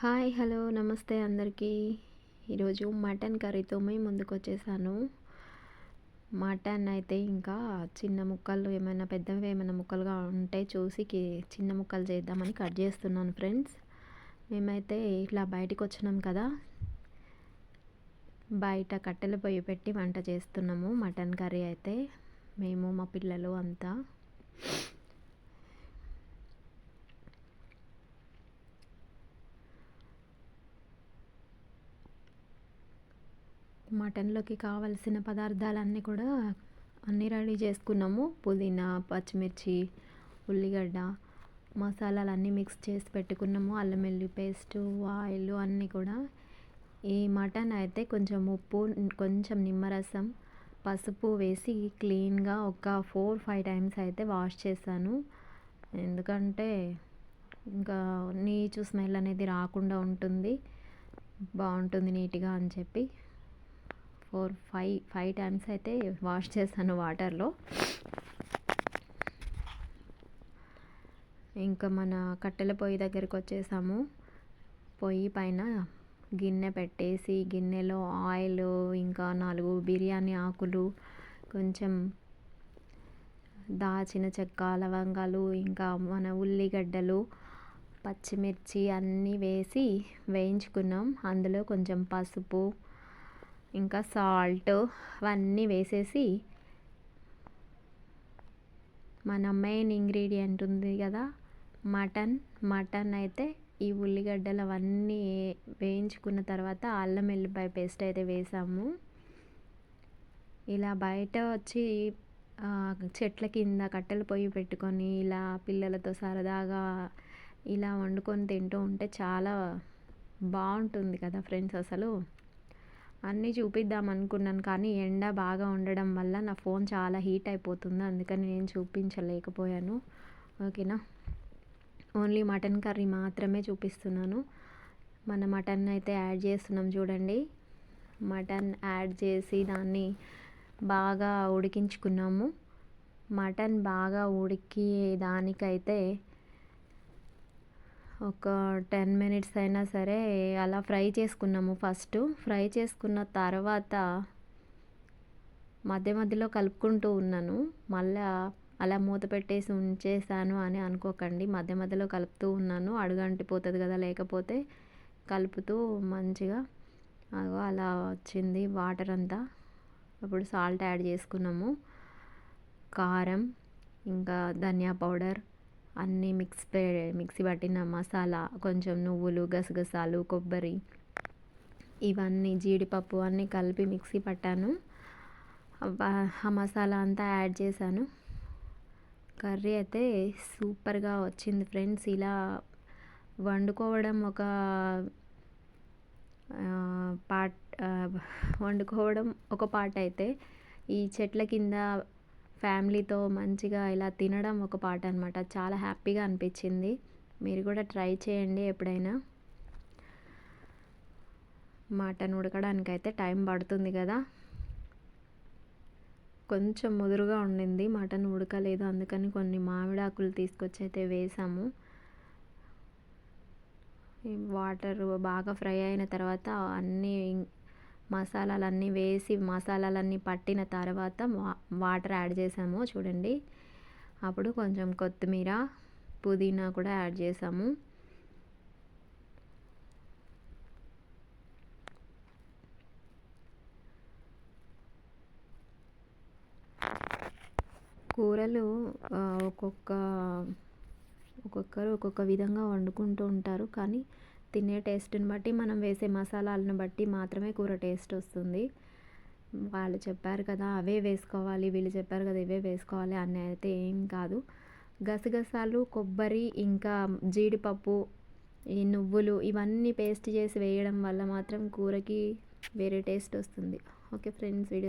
Hi hello నమస్తే అందరికీ. ఈరోజు మటన్ కర్రీతో మేము ముందుకు వచ్చేసాను మటన్ అయితే ఇంకా చిన్న ముక్కలు ఏమైనా పెద్దవి ఏమైనా ముక్కలుగా ఉంటే చూసి చిన్న ముక్కలు చేద్దామని కట్ చేస్తున్నాను ఫ్రెండ్స్. మేమైతే ఇట్లా బయటకు వచ్చినాం కదా. బయట కట్టెల పొయ్యి పెట్టి వంట చేస్తున్నాము మటన్ కర్రీ అయితే. మేము మా పిల్లలు అంతా. మటన్లోకి కావలసిన పదార్థాలన్నీ కూడా అన్నీ రెడీ చేసుకున్నాము. పుదీనా పచ్చిమిర్చి ఉల్లిగడ్డ మసాలాలు అన్నీ మిక్స్ చేసి పెట్టుకున్నాము. అల్లం వెల్లుల్లి పేస్టు ఆయిల్ అన్నీ కూడా. ఈ మటన్ అయితే కొంచెం ఉప్పు కొంచెం నిమ్మరసం పసుపు వేసి క్లీన్గా ఒక ఫోర్ ఫైవ్ టైమ్స్ అయితే వాష్ చేశాను. ఎందుకంటే ఇంకా నీచు స్మెల్ అనేది రాకుండా ఉంటుంది. బాగుంటుంది నీట్గా అని చెప్పి. ఫోర్ ఫైవ్ ఫైవ్ టైమ్స్ అయితే వాష్ చేశాను వాటర్లో. ఇంకా మన కట్టెల పొయ్యి దగ్గరికి వచ్చేసాము. పొయ్యి పైన గిన్నె పెట్టేసి గిన్నెలో ఆయిల్ ఇంకా నాలుగు బిర్యానీ ఆకులు కొంచెం దాచిన చెక్క లవంగాలు ఇంకా మన ఉల్లిగడ్డలు పచ్చిమిర్చి అన్నీ వేసి వేయించుకున్నాం. అందులో కొంచెం పసుపు ఇంకా సాల్ట్ అవన్నీ వేసేసి మన మెయిన్ ఇంగ్రీడియంట్ ఉంది కదా మటన్. మటన్ అయితే ఈ ఉల్లిగడ్డలు అవన్నీ వేయించుకున్న తర్వాత అల్లం ఎల్లిపాయ పేస్ట్ అయితే వేసాము. ఇలా బయట వచ్చి చెట్ల కింద కట్టెల పొయ్యి పెట్టుకొని ఇలా పిల్లలతో సరదాగా ఇలా వండుకొని తింటూ ఉంటే చాలా బాగుంటుంది కదా ఫ్రెండ్స్ అసలు. అన్నీ చూపిద్దాం అనుకున్నాను కానీ ఎండ బాగా ఉండడం వల్ల నా ఫోన్ చాలా హీట్ అయిపోతుంది. అందుకని నేను చూపించలేకపోయాను. ఓకేనా? ఓన్లీ మటన్ కర్రీ మాత్రమే చూపిస్తున్నాను. మన మటన్ అయితే యాడ్ చేస్తున్నాం చూడండి. మటన్ యాడ్ చేసి దాన్ని బాగా ఉడికించుకున్నాము. మటన్ బాగా ఉడికి దానికైతే ఒక టెన్ మినిట్స్ అయినా సరే అలా ఫ్రై చేసుకున్నాము ఫస్ట్. ఫ్రై చేసుకున్న తర్వాత మధ్య మధ్యలో కలుపుకుంటూ ఉన్నాను. మళ్ళీ అలా మూత పెట్టేసి ఉంచేసాను అని అనుకోకండి. మధ్య మధ్యలో కలుపుతూ ఉన్నాను. అడుగంటిపోతుంది కదా లేకపోతే కలుపుతూ మంచిగా అగో అలా వచ్చింది వాటర్ అంతా. అప్పుడు సాల్ట్ యాడ్ చేసుకున్నాము. కారం ఇంకా ధనియా పౌడర్ అన్నీ మిక్స్ మిక్సీ పట్టిన మసాలా కొంచెం నువ్వులు గసగసాలు కొబ్బరి ఇవన్నీ జీడిపప్పు అన్నీ కలిపి మిక్సీ పట్టాను. ఆ మసాలా అంతా యాడ్ చేశాను. కర్రీ అయితే సూపర్గా వచ్చింది ఫ్రెండ్స్. ఇలా వండుకోవడం ఒక పార్ట్ వండుకోవడం ఒక పార్ట్ అయితే ఈ చెట్ల కింద ఫ్యామిలీతో మంచిగా ఇలా తినడం ఒక పాట అనమాట చాలా హ్యాపీగా అనిపించింది. మీరు కూడా ట్రై చేయండి ఎప్పుడైనా. మటన్ ఉడకడానికి అయితే టైం పడుతుంది కదా. కొంచెం ముదురుగా ఉండింది. మటన్ ఉడకలేదు. అందుకని కొన్ని మామిడాకులు తీసుకొచ్చి అయితే వేసాము వాటర్ బాగా ఫ్రై అయిన తర్వాత అన్నీ మసాలాలన్నీ వేసి మసాలాలన్నీ పట్టిన తర్వాత వాటర్ యాడ్ చేసాము చూడండి. అప్పుడు కొంచెం కొత్తిమీర పుదీనా కూడా యాడ్ చేసాము. కూరలు ఒక్కొక్క ఒక్కొక్కరు ఒక్కొక్క విధంగా వండుకుంటూ ఉంటారు. కానీ తినే టేస్ట్ని బట్టి మనం వేసే మసాలాలను బట్టి మాత్రమే కూర టేస్ట్ వస్తుంది. వాళ్ళు చెప్పారు కదా అవే వేసుకోవాలి వీళ్ళు చెప్పారు కదా ఇవే వేసుకోవాలి అని అయితే ఏం కాదు. గసగసాలు కొబ్బరి ఇంకా జీడిపప్పు ఈ నువ్వులు ఇవన్నీ పేస్ట్ చేసి వేయడం వల్ల మాత్రం కూరకి వేరే టేస్ట్ వస్తుంది. Okay friends video